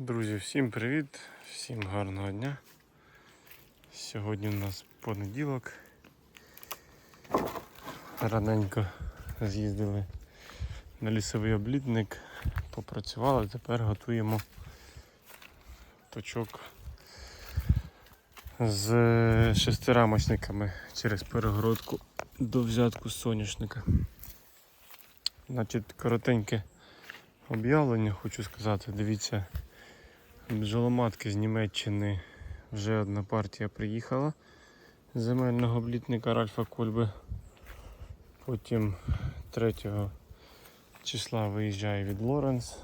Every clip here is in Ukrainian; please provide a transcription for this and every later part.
Друзі, всім привіт, всім гарного дня. Сьогодні у нас понеділок. Раненько з'їздили на лісовий облідник, попрацювали, тепер готуємо точок з шестирамочниками через перегородку до взятку соняшника. Значить, коротеньке об'явлення хочу сказати. Дивіться, бджоломатки з Німеччини вже одна партія приїхала з земельного облітника Ральфа Кольби. Потім 3 числа виїжджає від Лоренс.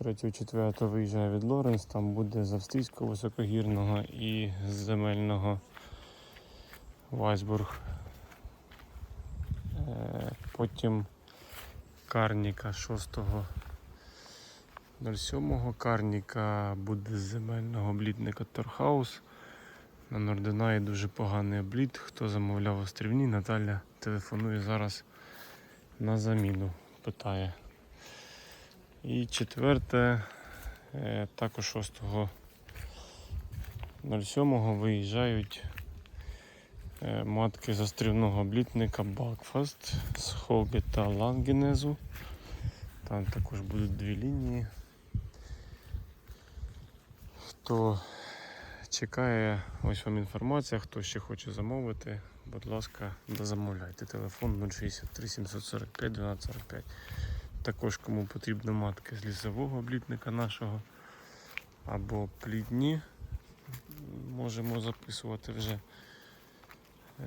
3-4 виїжджає від Лоренс, там буде з австрійського високогірного і з земельного Вайсбург. Е, Потім Карніка 6.07 Карніка буде з земельного облітника Торхаус. На Норденаї дуже поганий обліт. Хто замовляв острівні, Наталя телефонує зараз на заміну, питає. І четверте, е, також 6.07 виїжджають е, матки з острівного облітника Бакфаст з Хоги та Лангенезу. Там також будуть дві лінії. Хто чекає, ось вам інформація, хто ще хоче замовити, будь ласка, дозамовляйте. Телефон 063 745 1245. Також кому потрібно матки з лісового облітника нашого або плідні, можемо записувати вже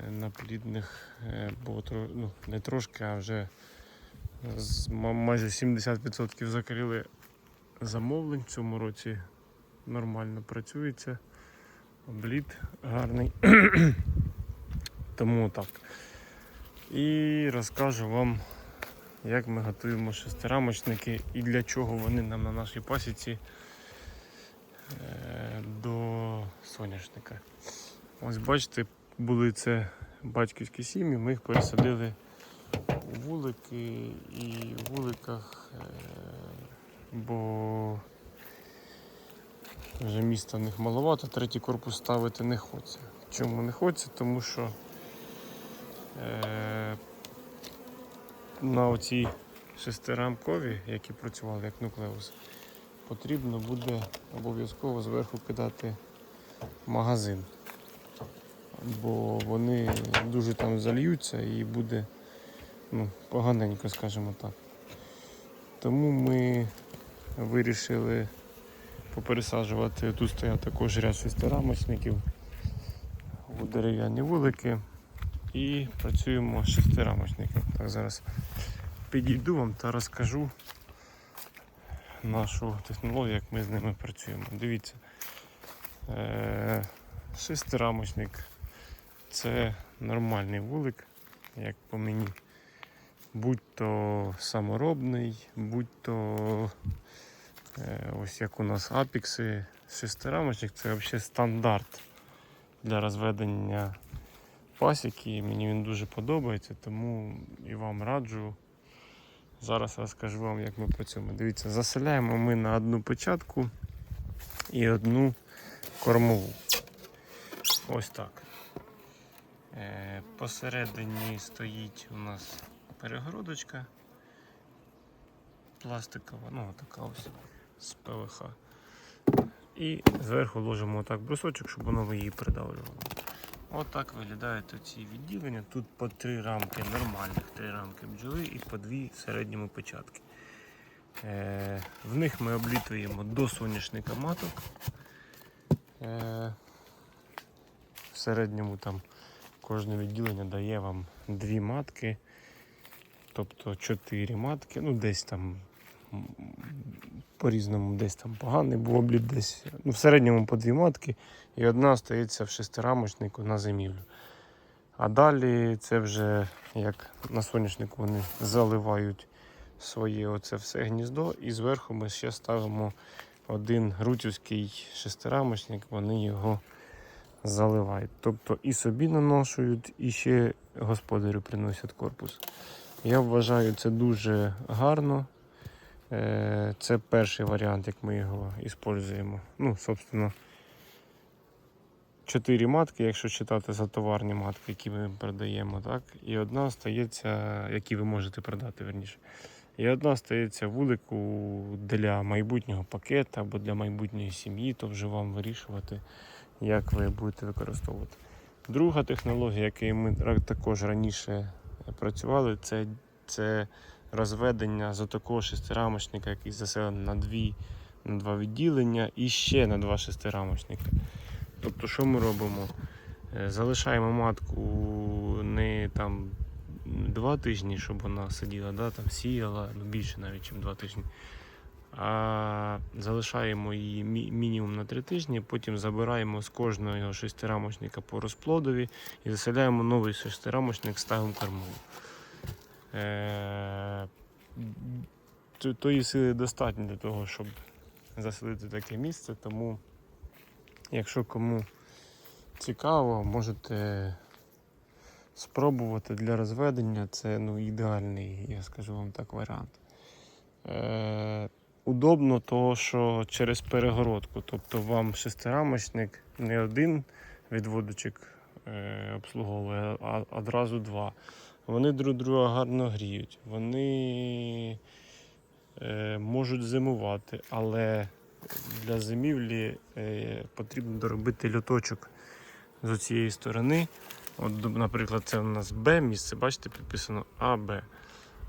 е, на плідних, е, бо ну, не трошки, а вже майже 70% закрили замовлень в цьому році. Нормально працюється. Обліт гарний. Тому так. І розкажу вам, як ми готуємо шестирамочники і для чого вони нам на нашій пасіці е, до соняшника. Ось бачите, були це батьківські сім'ї, ми їх пересадили у вулики і в вуликах, е, бо вже міста в них маловато, третій корпус ставити не хочеться. Чому не хочеться? Тому що е, на оці шестирамкові, які працювали як нуклеус, потрібно буде обов'язково зверху кидати магазин. Бо вони дуже там зальються і буде ну, поганенько, скажімо так. Тому ми вирішили попересаджувати. Тут стояв також ряд шестирамочників дерев'яні вулики і працюємо з шестирамочником. Так, зараз підійду вам та розкажу нашу технологію, як ми з ними працюємо. Дивіться, е- шестирамочник це нормальний вулик, як по мені. Будь то саморобний, будь то Ось як у нас апікси, шестирамочник, це взагалі стандарт для розведення пасіки. Мені він дуже подобається, тому і вам раджу. Зараз розкажу вам, як ми працюємо. Дивіться, заселяємо ми на одну початку і одну кормову. Ось так. Е, Посередині стоїть у нас перегородочка пластикова, ну така ось з ПВХ. І зверху ложимо отак брусочок, щоб воно її придавлювало. Отак виглядають ці відділення. Тут по три рамки нормальних, три рамки бджоли і по дві середньому печатки. Е, в них ми облітуємо до соняшника маток. Е, в середньому там кожне відділення дає вам дві матки, тобто чотири матки, ну десь там по-різному десь там поганий був обліт десь. Ну, в середньому по дві матки і одна остається в шестирамочнику на зимівлю. А далі це вже як на соняшнику вони заливають своє оце все гніздо, і зверху ми ще ставимо один рутівський шестирамочник, вони його заливають. Тобто і собі наношують, і ще господарю приносять корпус. Я вважаю це дуже гарно. Е, Це перший варіант, як ми його використовуємо. Ну, собственно, чотири матки, якщо читати за товарні матки, які ми продаємо, так? І одна остається, які ви можете продати, верніше. І одна остається вулику для майбутнього пакета або для майбутньої сім'ї, то вже вам вирішувати, як ви будете використовувати. Друга технологія, якою ми також раніше працювали, це, це розведення з отакого шестирамочника, який заселений на, дві, на два відділення і ще на два шестирамочника. Тобто, що ми робимо? Е, Залишаємо матку не там два тижні, щоб вона сиділа, да, там сіяла, ну більше навіть, ніж два тижні. А залишаємо її мі- мінімум на три тижні, потім забираємо з кожного шестирамочника по розплодові і заселяємо новий шестирамочник, ставимо кормову. Е, Тої сили достатньо для того, щоб заселити таке місце, тому якщо кому цікаво, можете спробувати для розведення. Це ну, ідеальний, я скажу вам так, варіант. Е, удобно, того, що через перегородку. Тобто вам шестирамочник не один відводочок е, обслуговує, а одразу два. Вони друг друга гарно гріють. Вони е, можуть зимувати, але для зимівлі е, потрібно доробити льоточок з цієї сторони. От, наприклад, це у нас Б місце, бачите, підписано А, Б.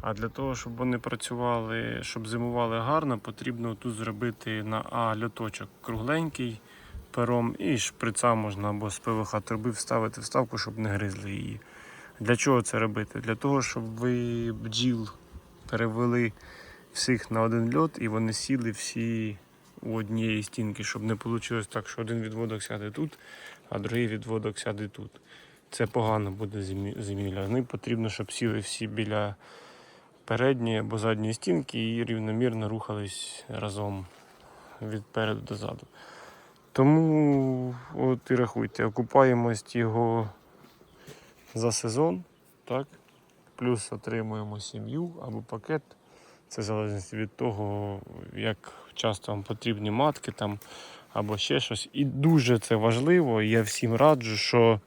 А для того, щоб вони працювали, щоб зимували гарно, потрібно тут зробити на А льоточок кругленький пером і шприца можна або з ПВХ труби вставити вставку, щоб не гризли її. Для чого це робити? Для того, щоб ви бджіл перевели всіх на один льот і вони сіли всі у однієї стінки, щоб не вийшло так, що один відводок сяде тут, а другий відводок сяде тут. Це погано буде зимі- зимівля. Вони потрібно, щоб сіли всі біля передньої або задньої стінки і рівномірно рухались разом від переду до заду. Тому от і рахуйте, окупаємость його за сезон, так? плюс отримуємо сім'ю або пакет. Це залежить від того, як часто вам потрібні матки там, або ще щось. І дуже це важливо, я всім раджу, що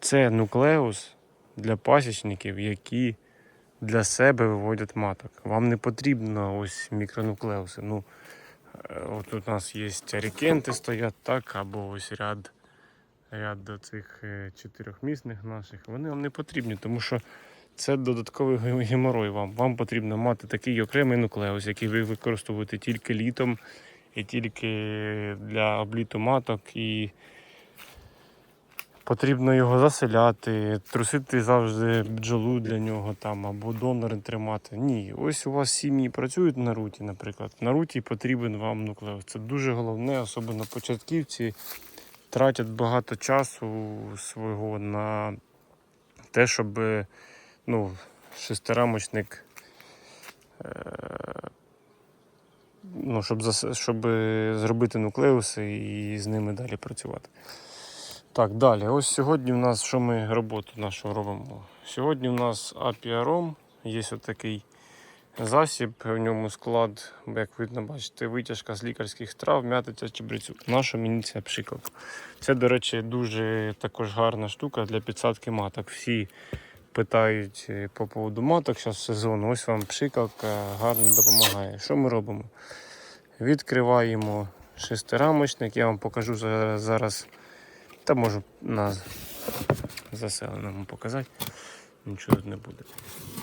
це нуклеус для пасічників, які для себе виводять маток. Вам не потрібно ось мікронуклеуси. Ну, е, от у нас є арікенти стоять так, або ось ряд, ряд до цих е, чотирьохмісних наших. Вони вам не потрібні, тому що це додатковий геморой вам. Вам потрібно мати такий окремий нуклеус, який ви використовуєте тільки літом і тільки для обліту маток. І потрібно його заселяти, трусити завжди бджолу для нього там або донори тримати. Ні, ось у вас сім'ї працюють на руті, наприклад. На руті потрібен вам нуклеус. Це дуже головне, особливо початківці тратять багато часу свого на те, щоб е, ну, шестирамочник. е, Ну, щоб, щоб е, зробити нуклеуси і з ними далі працювати. Так, далі. Ось сьогодні в нас що ми роботу нашу робимо? Сьогодні в нас апіаром, є отакий засіб, в ньому склад, як видно, бачите, витяжка з лікарських трав, м'ятиця чебрецю. Наша мені ця пшикалка. Це, до речі, дуже також гарна штука для підсадки маток. Всі питають е, по поводу маток зараз сезон. Ось вам пшикалка гарно допомагає. Що ми робимо? Відкриваємо шестирамочник, я вам покажу зараз. Та можу на заселеному показати. Нічого не буде.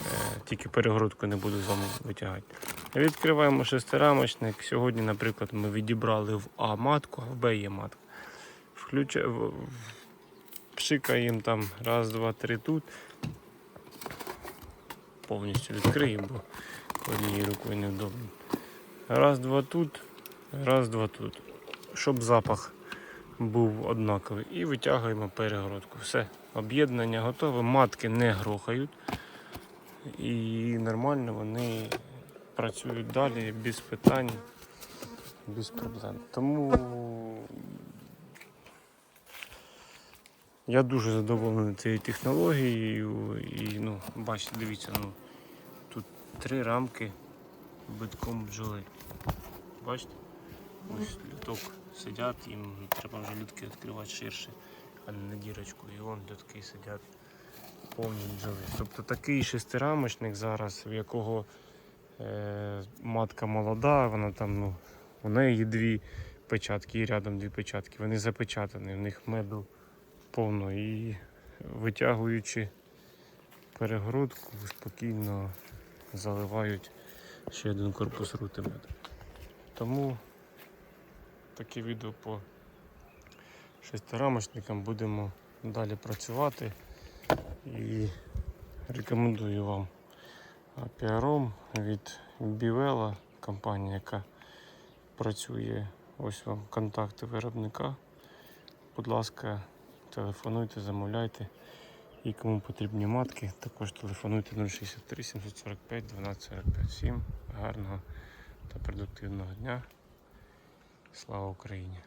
Е, тільки перегородку не буду з вами витягати. Відкриваємо шестирамочник. Сьогодні, наприклад, ми відібрали в А матку, а в Б є матка. Включа... Пшикаємо там раз, два, три тут. Повністю відкриємо, бо однією рукою невдобно. Раз, два тут, раз, два тут. Щоб запах був однаковий. І витягуємо перегородку. Все, об'єднання готове, матки не грохають. І нормально вони працюють далі без питань, без проблем. Тому я дуже задоволений цією технологією. І ну, бачите, дивіться, ну, тут три рамки битком бджоли. Бачите? Ось люток сидять, їм треба вже лютки відкривати ширше, а не на дірочку. І вон лютки сидять повні бджоли. Тобто такий шестирамочник зараз, в якого е, матка молода, вона там, ну, у неї дві печатки і рядом дві печатки. Вони запечатані, в них меду повно і витягуючи перегородку, спокійно заливають ще один корпус рути мед. Тому таке відео по шестирамочникам будемо далі працювати і рекомендую вам піаром від Бівела, компанія, яка працює. Ось вам контакти виробника. Будь ласка, телефонуйте, замовляйте. І кому потрібні матки, також телефонуйте 063 745 1245. Всім гарного та продуктивного дня. Слава Україні!